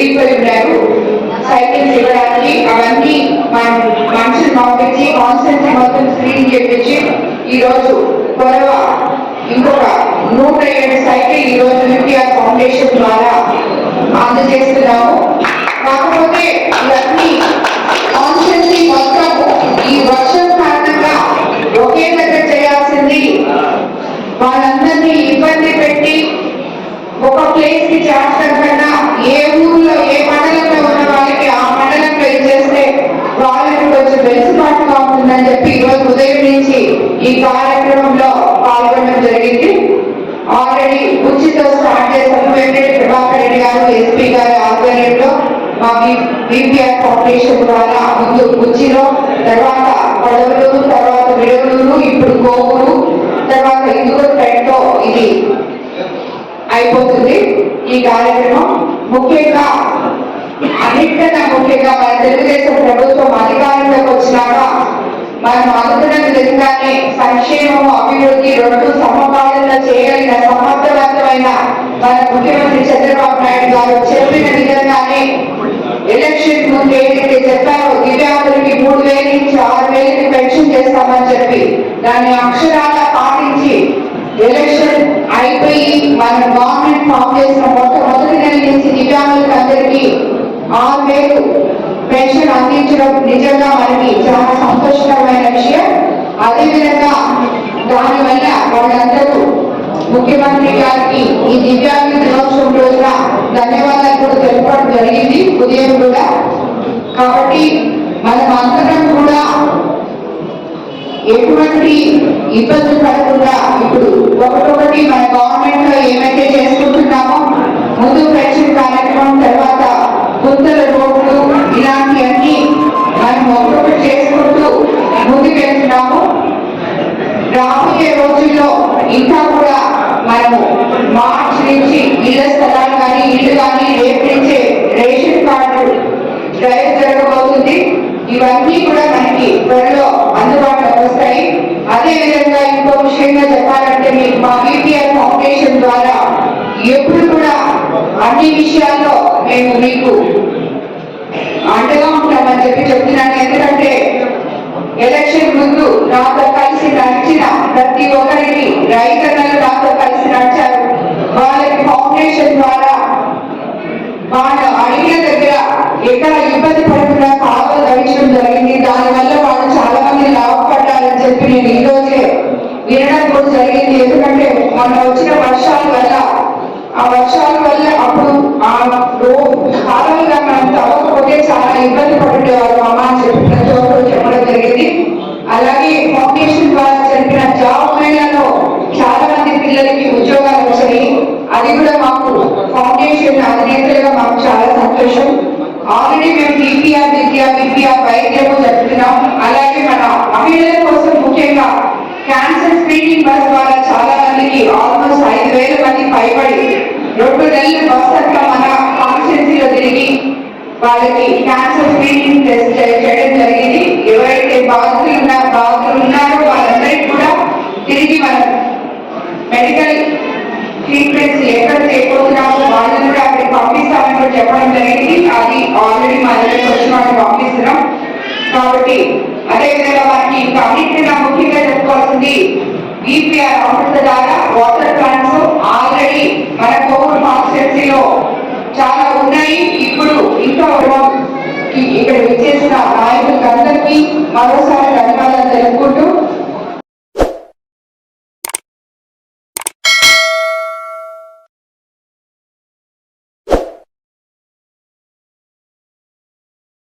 మంది సైకిల్స్ ఇవ్వడానికి అవన్నీ మన మనుషులు పంపించి కాన్స్టెన్సీ మొత్తం స్క్రీన్ చేపించి ఈరోజు గొడవ ఇంకొక నూట ఏడు సైకిల్ ఈరోజు రోజు యూపీఆర్ ఫౌండేషన్ ద్వారా బీపీఆర్ కార్పొరేషన్ ద్వారా ముందు ఉచిలో తర్వాత పడవలు తర్వాత విడవలూరు ఇప్పుడు కోవూరు తర్వాత ఇందులో తో ఇది అయిపోతుంది ఈ కార్యక్రమం. ముఖ్యంగా అన్నిటికన్నా ముఖ్యంగా మన తెలుగుదేశం ప్రభుత్వం అధికారంలోకి వచ్చినాక మనం అనుకున్న విధంగానే సంక్షేమము అభివృద్ధి రెండు సమపాలన చేయగలిగిన సమర్థవంతమైన మన ముఖ్యమంత్రి చంద్రబాబు నాయుడు గారు చెప్పిన విధంగా ఆరు వేలు పెన్షన్ అందించడం నిజంగా మనకి చాలా సంతోషకరమైన విషయం. అదేవిధంగా దానివల్ల వాళ్ళందరూ ముఖ్యమంత్రి గారికి ఈ దివ్యాంగ దినోత్సవం రోజున ధన్యవాదాలు కూడా తెలుపడం జరిగింది. ఉదయం కూడా. కాబట్టి మనం అందరం కూడా ఎటువంటి ఇబ్బందులు పడకుండా ఇప్పుడు ఒకటొకటి మన గవర్నమెంట్లో ఏమైతే చేసుకుంటున్నామో ముందు పెన్షన్ కార్యక్రమం తర్వాత డ్రైవ్ జరగబోతుంది. ఇవన్నీ కూడా మనకి త్వరలో అందుబాటులోకి వస్తాయి. అదే విధంగా ఇంకో విషయంగా చెప్పాలంటే మీకు మా బీపీఆర్ ఫౌండేషన్ ద్వారా ఎప్పుడు కూడా అన్ని విషయాల్లో మేము మీకు అండగా ఉంటామని చెప్పి చెప్తున్నాను. ఎందుకంటే ఎలక్షన్ ముందు నాతో కలిసి నడిచిన ప్రతి ఒక్కరికి రైతన్నలు నాతో కలిసి నడిచారు. వాళ్ళకి ఫౌండేషన్ ద్వారా వాళ్ళు మేము బీపీఆర్ విద్య బీపీఆర్ వైద్యము జరుపుతున్నాం. అలాగే మన మహిళల కోసం ముఖ్యంగా క్యాన్సర్ స్క్రీనింగ్ బస్ ద్వారా చాలా మందికి ఆల్మోస్ట్ ఐదు వేల మంది పైబడి రెండు నెలలు బస్ అంతా మన కాన్స్టిట్యూన్సీలో తిరిగి వాళ్ళకి క్యాన్సర్ స్క్రీనింగ్ టెస్ట్ చేయడం జరిగింది. ఎవరైతే బాధితులు ఉన్నా బాధితులు ఉన్నారో వాళ్ళందరికీ కూడా తిరిగి మనం మెడికల్ ట్రీట్మెంట్స్ ఎక్కడ చేయబోతున్నామో వాళ్ళని కూడా అక్కడికి పంపిస్తామని కూడా చెప్పడం జరిగింది. అది మా దగ్గరికి వచ్చిన వాళ్ళని పంపిస్తున్నాం కాబట్టి అదే విధంగా మనకి ఇంకా ముఖ్యంగా చెప్పుకోవాల్సింది బీపీఆర్ అమృత ద్వారా వాటర్ ప్లాంట్స్ ఆల్రెడీ మన కోవిడ్ కాన్స్టిట్యున్సీలో చాలా ఉన్నాయి. ఇప్పుడు ఇంకా ఇక్కడ విచ్చేసిన నాయకులందరికీ మరోసారి ధన్యవాదాలు తెలుపుకుంటూ